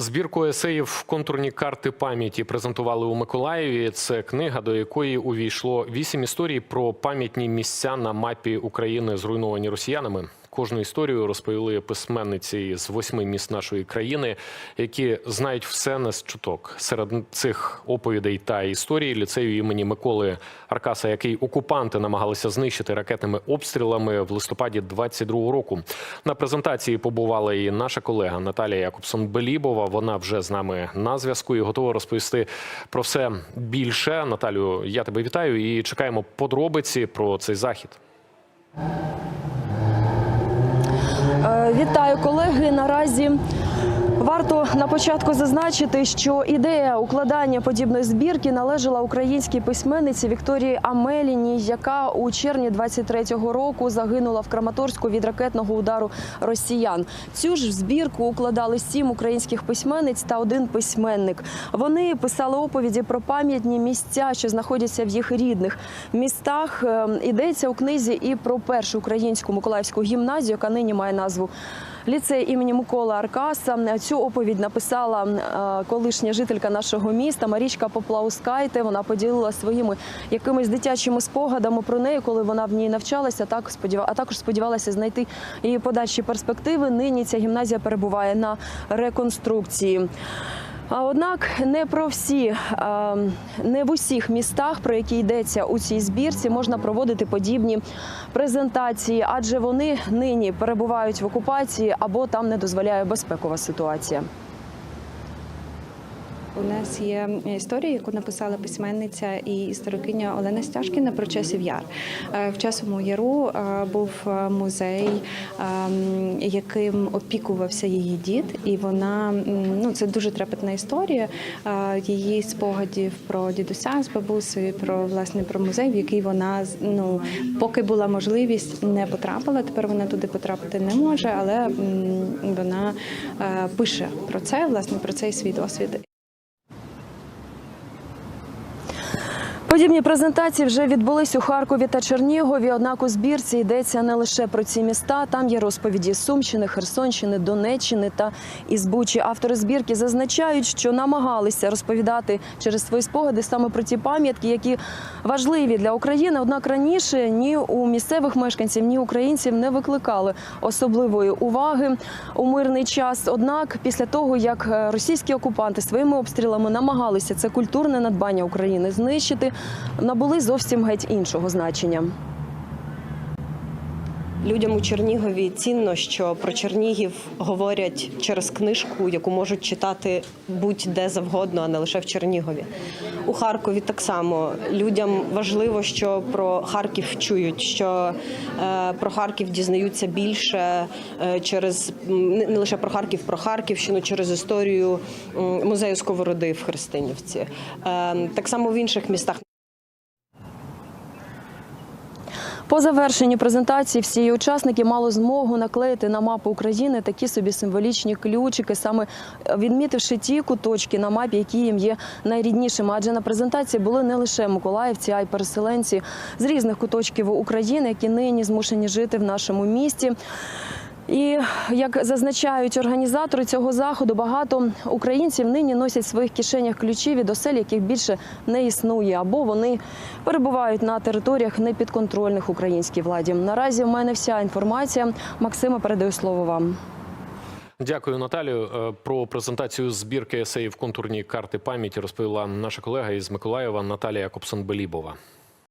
Збірку есеїв контурні карти пам'яті презентували у Миколаєві. Це книга, до якої увійшло вісім історій про пам'ятні місця на мапі України, зруйновані росіянами. Кожну історію розповіли письменниці з восьми міст нашої країни, які знають все не з чуток. Серед цих оповідей та історій ліцею імені Миколи Аркаса, який окупанти намагалися знищити ракетними обстрілами в листопаді 22-го року. На презентації побувала і наша колега Наталія Якобсон-Белібова. Вона вже з нами на зв'язку і готова розповісти про все більше. Наталю, я тебе вітаю і чекаємо подробиці про цей захід. Е, Вітаю колеги. Наразі варто на початку зазначити, що ідея укладання подібної збірки належала українській письменниці Вікторії Амеліній, яка у червні 23-го року загинула в Краматорську від ракетного удару росіян. Цю ж збірку укладали сім українських письменниць та один письменник. Вони писали оповіді про пам'ятні місця, що знаходяться в їх рідних містах. Е, Йдеться у книзі і про першу українську Миколаївську гімназію, яка нині має назву Ліцей імені Миколи Аркаса. Цю оповідь написала е, колишня жителька нашого міста Марічка Поплаускайте. Вона поділила своїми якимись дитячими спогадами про неї, коли вона в ній навчалася. Так а також сподівалася знайти її подальші перспективи. Нині ця гімназія перебуває на реконструкції. А однак не про всі, не в усіх містах, про які йдеться у цій збірці, можна проводити подібні презентації, адже вони нині перебувають в окупації або там не дозволяє безпекова ситуація. У нас є історія, яку написала письменниця і історикиня Олена Стяжкіна про часів яр. Е, В часовому яру е, був е, музей, ем, яким опікувався її дід, і вона ну це дуже трепетна історія її спогадів про дідуся з бабусею, про власне про музей, в який вона ну поки була можливість, не потрапила. Тепер вона туди потрапити не може, але вона пише про це, власне про цей свій досвід. Подібні презентації вже відбулись у Харкові та Чернігові. Однак у збірці йдеться не лише про ці міста. Там є розповіді Сумщини, Херсонщини, Донеччини та із Бучі. Автори збірки зазначають, що намагалися розповідати через свої спогади саме про ті пам'ятки, які важливі для України. Однак раніше ні у місцевих мешканців, ні українців не викликали особливої уваги у мирний час. Однак, після того як е, російські окупанти своїми обстрілами намагалися це культурне надбання України знищити, набули зовсім геть іншого значення. Людям у Чернігові цінно, що про Чернігів говорять через книжку, яку можуть читати будь-де завгодно, а не лише в Чернігові. У Харкові так само людям важливо, що про Харків чують, що е, про Харків дізнаються більше е, через не лише про Харків, про Харківщину, через історію музею Сковороди в Христинівці. Е, так само в інших містах. По завершенні презентації всі учасники мали змогу наклеїти на мапу України такі собі символічні ключики, саме відмітивши ті куточки на мапі, які їм є найріднішими. Адже на презентації були не лише миколаївці, а й переселенці з різних куточків України, які нині змушені жити в нашому місті. І як зазначають організатори цього заходу, багато українців нині носять в своїх кишенях ключі від осель, яких більше не існує, або вони перебувають на територіях непідконтрольних українській владі. Наразі в мене вся інформація. Максима передаю слово вам. Дякую, Наталію. Е, Про презентацію збірки есеїв контурні карти пам'яті розповіла наша колега із Миколаєва Наталія Якобсон-Белібова.